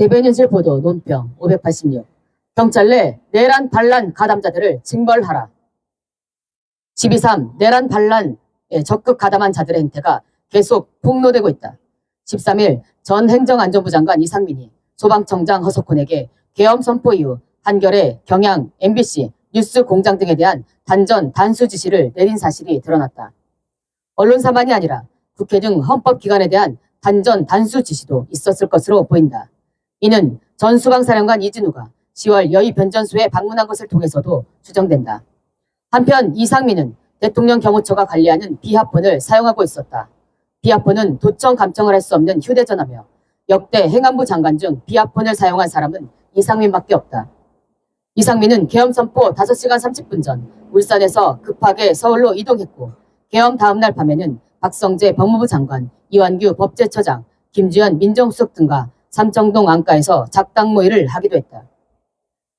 대변인실 보도 논평 586 경찰 내 내란 반란 가담자들을 징벌하라. 12.3 내란 반란에 적극 가담한 자들의 행태가 계속 폭로되고 있다. 13일 전 행정안전부 장관 이상민이 소방청장 허석훈에게 계엄 선포 이후 한겨레, 경향, MBC, 뉴스 공장 등에 대한 단전 단수 지시를 내린 사실이 드러났다. 언론사만이 아니라 국회 등 헌법기관에 대한 단전 단수 지시도 있었을 것으로 보인다. 이는 전 수방사령관 이진우가 10월 여의 변전소에 방문한 것을 통해서도 추정된다. 한편 이상민은 대통령 경호처가 관리하는 비하폰을 사용하고 있었다. 비하폰은 도청 감청을 할 수 없는 휴대전화며 역대 행안부 장관 중 비하폰을 사용한 사람은 이상민밖에 없다. 이상민은 계엄 선포 5시간 30분 전 울산에서 급하게 서울로 이동했고 계엄 다음날 밤에는 박성재 법무부 장관, 이완규 법제처장, 김주현 민정수석 등과 삼청동 안가에서 작당 모의를 하기도 했다.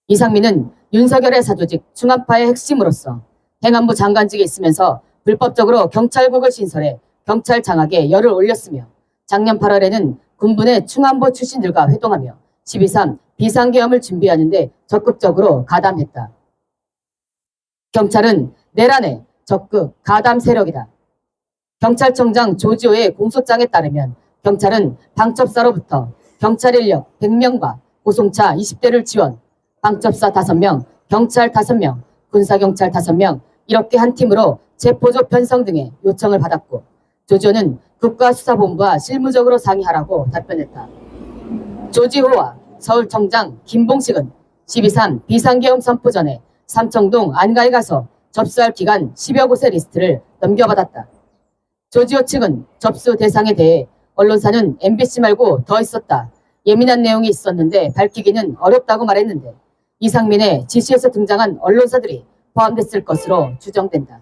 이상민은 윤석열의 사조직 중앙파의 핵심으로서 행안부 장관직에 있으면서 불법적으로 경찰국을 신설해 경찰 장악에 열을 올렸으며 작년 8월에는 군부내 충안보 출신들과 회동하며 12.3 비상계엄을 준비하는데 적극적으로 가담했다. 경찰은 내란의 적극 가담 세력이다. 경찰청장 조지호의 공소장에 따르면 경찰은 방첩사로부터 경찰 인력 100명과 고송차 20대를 지원, 방첩사 5명, 경찰 5명, 군사경찰 5명 이렇게 한 팀으로 체포조 편성 등의 요청을 받았고 조지호는 국가수사본부와 실무적으로 상의하라고 답변했다. 조지호와 서울청장 김봉식은 12.3 비상계엄 선포 전에 삼청동 안가에 가서 접수할 기간 10여 곳의 리스트를 넘겨받았다. 조지호 측은 접수 대상에 대해 언론사는 MBC 말고 더 있었다. 예민한 내용이 있었는데 밝히기는 어렵다고 말했는데 이상민의 지시에서 등장한 언론사들이 포함됐을 것으로 추정된다.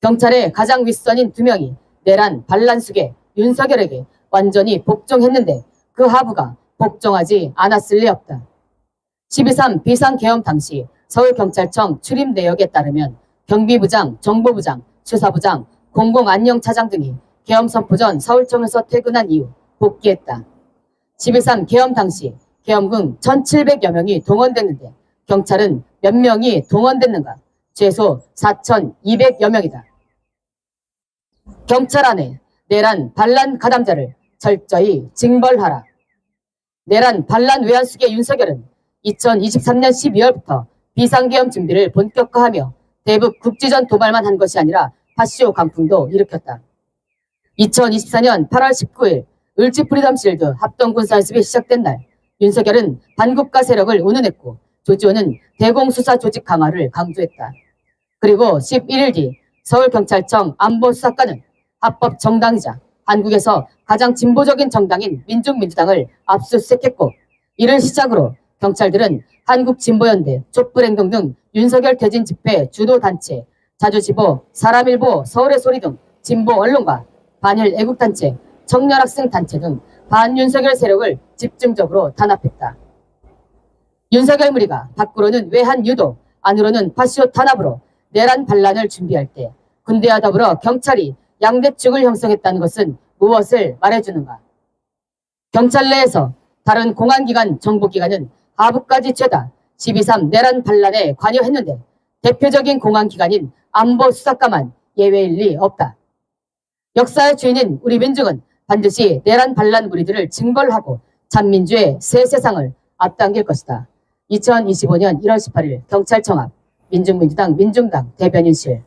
경찰의 가장 윗선인 두 명이 내란 반란숙의 윤석열에게 완전히 복종했는데 그 하부가 복종하지 않았을 리 없다. 12.3 비상계엄 당시 서울경찰청 출입 내역에 따르면 경비부장, 정보부장, 수사부장, 공공안녕차장 등이 계엄 선포 전 서울청에서 퇴근한 이후 복귀했다. 12.3 계엄 당시 계엄군 1,700여 명이 동원됐는데 경찰은 몇 명이 동원됐는가? 최소 4,200여 명이다. 경찰 안에 내란 반란 가담자를 철저히 징벌하라. 내란 반란 외환수계 윤석열은 2023년 12월부터 비상계엄 준비를 본격화하며 대북 국지전 도발만 한 것이 아니라 파쇼 강풍도 일으켰다. 2024년 8월 19일 을지 프리덤 실드 합동군사연습이 시작된 날 윤석열은 반국가 세력을 운운했고 조지호는 대공수사 조직 강화를 강조했다. 그리고 11일 뒤 서울경찰청 안보수사관은 합법 정당이자 한국에서 가장 진보적인 정당인 민중민주당을 압수수색했고 이를 시작으로 경찰들은 한국진보연대, 촛불행동 등 윤석열 퇴진 집회 주도단체, 자주지보, 사람일보, 서울의 소리 등 진보 언론과 반일 애국단체, 청년학생단체 등 반윤석열 세력을 집중적으로 단합했다. 윤석열 무리가 밖으로는 외한 유도, 안으로는 파시오 탄압으로 내란 반란을 준비할 때 군대와 더불어 경찰이 양대축을 형성했다는 것은 무엇을 말해주는가? 경찰 내에서 다른 공안기관, 정보기관은 하부까지 죄다 12.3 내란 반란에 관여했는데 대표적인 공안기관인 안보수사과만 예외일 리 없다. 역사의 주인인 우리 민중은 반드시 내란 반란 무리들을 징벌하고 참민주의 새 세상을 앞당길 것이다. 2025년 1월 18일 경찰청 앞 민중민주당 민중당 대변인실